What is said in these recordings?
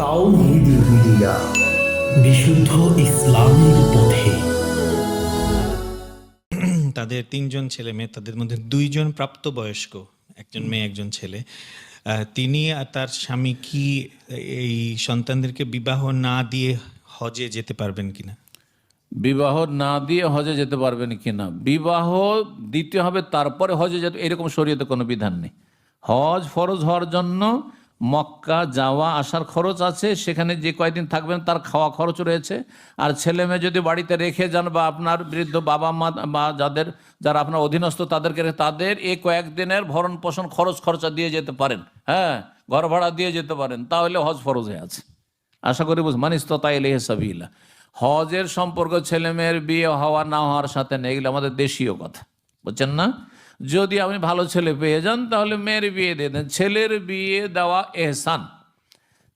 তাওহিদি media বিশুদ্ধ ইসলামের পথে। তাদের তিনজন ছেলে মেয়ে তাদের মধ্যে দুইজন প্রাপ্তবয়স্ক একজন মেয়ে একজন ছেলে। তিনি আর তার স্বামী কি এই সন্তানদেরকে বিবাহ না দিয়ে হজে যেতে পারবেন কিনা? বিবাহ না দিয়ে হজে যেতে পারবেন কিনা? বিবাহ দিতে হবে তারপরে হজে যেতে এরকম শরীয়তে কোনো বিধান নেই। হজ ফরজ হওয়ার জন্য মক্কা যাওয়া, আসার খরচ আছে, সেখানে যে কয়দিন থাকবেন তার খাওয়া খরচ রয়েছে। আর ছেলে মেয়ে যদি বাড়িতে রেখে যান বা আপনার বৃদ্ধ বাবা মা বা যাদের, যারা আপনার অধীনস্থ তাদেরকে তাদের এই কয়েকদিনের ভরণ পোষণ খরচ খরচা দিয়ে যেতে পারেন। হ্যাঁ ঘর ভাড়া দিয়ে যেতে পারেন, তাহলে হজ ফরজ হয়ে আছে। আশা করি বুঝ মানিস তাইলে সাবিলা। হজের সম্পর্ক ছেলে মেয়ের বিয়ে হওয়া না হওয়ার সাথে নেই, এগুলো আমাদের দেশীয় কথা। বুঝছেন না? যদি আপনি ভালো ছেলে পেয়ে যান, তাহলে মেয়ের বিয়ে দিয়ে দেন। ছেলের বিয়ে দেওয়া এহসান।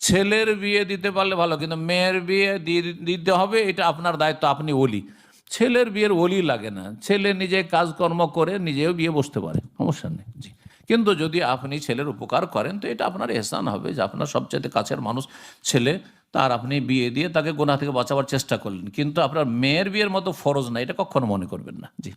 ছেলের বিয়ে দিতে পারলে ভালো, কিন্তু মেয়ের বিয়ে দিতে হবে, এটা আপনার দায়িত্ব, আপনি ওলি। ছেলের বিয়ের ওলি লাগে না। ছেলে নিজে কাজকর্ম করে নিজেও বিয়ে বসতে পারে, সমস্যা নেই। জি। কিন্তু যদি আপনি ছেলের উপকার করেন, তো এটা আপনার এহসান হবে যে আপনার সবচেয়ে কাছের মানুষ ছেলে, তার আপনি বিয়ে দিয়ে তাকে গোনা থেকে বাঁচাবার চেষ্টা করলেন। কিন্তু আপনার মেয়ের বিয়ের মতো ফরজ না, এটা কখনো মনে করবেন না। জি।